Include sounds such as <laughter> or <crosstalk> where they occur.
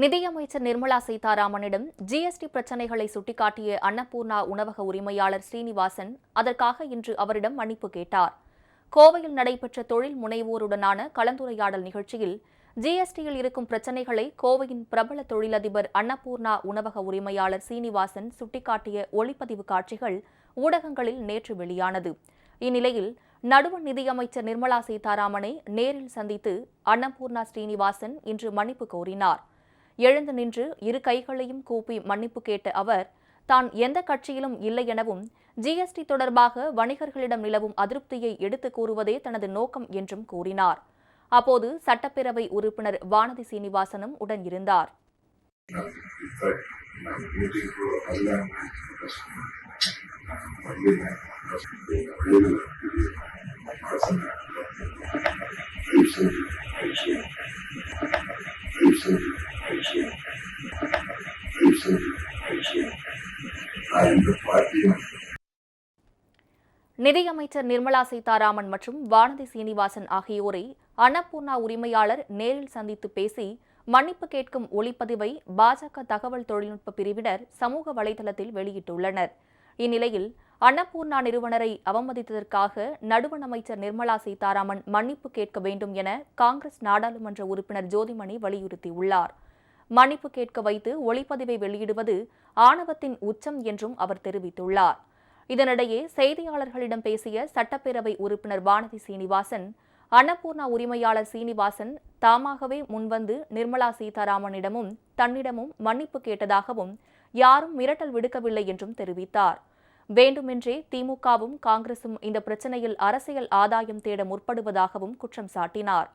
நிதியமைச்சர் நிர்மலா சீதாராமனிடம் ஜிஎஸ்டி பிரச்சினைகளை சுட்டிக்காட்டிய அன்னபூர்ணா உணவக உரிமையாளர் ஸ்ரீனிவாசன் அதற்காக இன்று அவரிடம் மன்னிப்பு கேட்டார். கோவையில் நடைபெற்ற தொழில் முனைவோருடனான கலந்துரையாடல் நிகழ்ச்சியில் ஜிஎஸ்டியில் இருக்கும் பிரச்சினைகளை கோவையின் பிரபல தொழிலதிபர் அன்னபூர்ணா உணவக உரிமையாளர் சீனிவாசன் சுட்டிக்காட்டிய ஒளிப்பதிவு காட்சிகள் ஊடகங்களில் நேற்று வெளியானது. இந்நிலையில் நடுவண் நிதியமைச்சர் நிர்மலா சீதாராமனை நேரில் சந்தித்து அன்னபூர்ணா ஸ்ரீனிவாசன் இன்று மன்னிப்பு கோரினார். எழுந்து நின்று இரு கைகளையும் கூப்பி மன்னிப்பு கேட்ட அவர் தான் எந்த கட்சியிலும் இல்லை எனவும் ஜிஎஸ்டி தொடர்பாக வணிகர்களிடம் நிலவும் அதிருப்தியை எடுத்து கூறுவதே தனது நோக்கம் என்றும் கூறினார். அப்போது சட்டப்பேரவை உறுப்பினர் வானதி சீனிவாசனும் உடன் இருந்தார். <laughs> நிதியமைச்சர் நிர்மலா சீதாராமன் மற்றும் வானதி சீனிவாசன் ஆகியோரை அன்னபூர்ணா உரிமையாளர் நேரில் சந்தித்து பேசி மன்னிப்பு கேட்கும் ஒளிப்பதிவை பாஜக தகவல் தொழில்நுட்ப பிரிவினர் சமூக வலைதளத்தில் வெளியிட்டுள்ளனர். இந்நிலையில் அன்னபூர்ணா நிறுவனரை அவமதித்ததற்காக நடுவண் அமைச்சர் நிர்மலா சீதாராமன் மன்னிப்பு கேட்க வேண்டும் என காங்கிரஸ் நாடாளுமன்ற உறுப்பினர் ஜோதிமணி வலியுறுத்தியுள்ளாா் மன்னிப்பு கேட்க வைத்து ஒளிப்பதிவை வெளியிடுவது ஆணவத்தின் உச்சம் என்றும் அவர் தெரிவித்துள்ளார். இதனிடையே செய்தியாளர்களிடம் பேசிய சட்டப்பேரவை உறுப்பினர் வானதி சீனிவாசன் அன்னபூர்ணா உரிமையாளர் சீனிவாசன் தாமாகவே முன்வந்து நிர்மலா சீதாராமனிடமும் தன்னிடமும் மன்னிப்பு கேட்டதாகவும் யாரும் மிரட்டல் விடுக்கவில்லை என்றும் தெரிவித்தார். வேண்டுமென்றே திமுகவும் காங்கிரசும் இந்த பிரச்சனையில் அரசியல் ஆதாயம் தேட முற்படுவதாகவும் குற்றம் சாட்டினார்.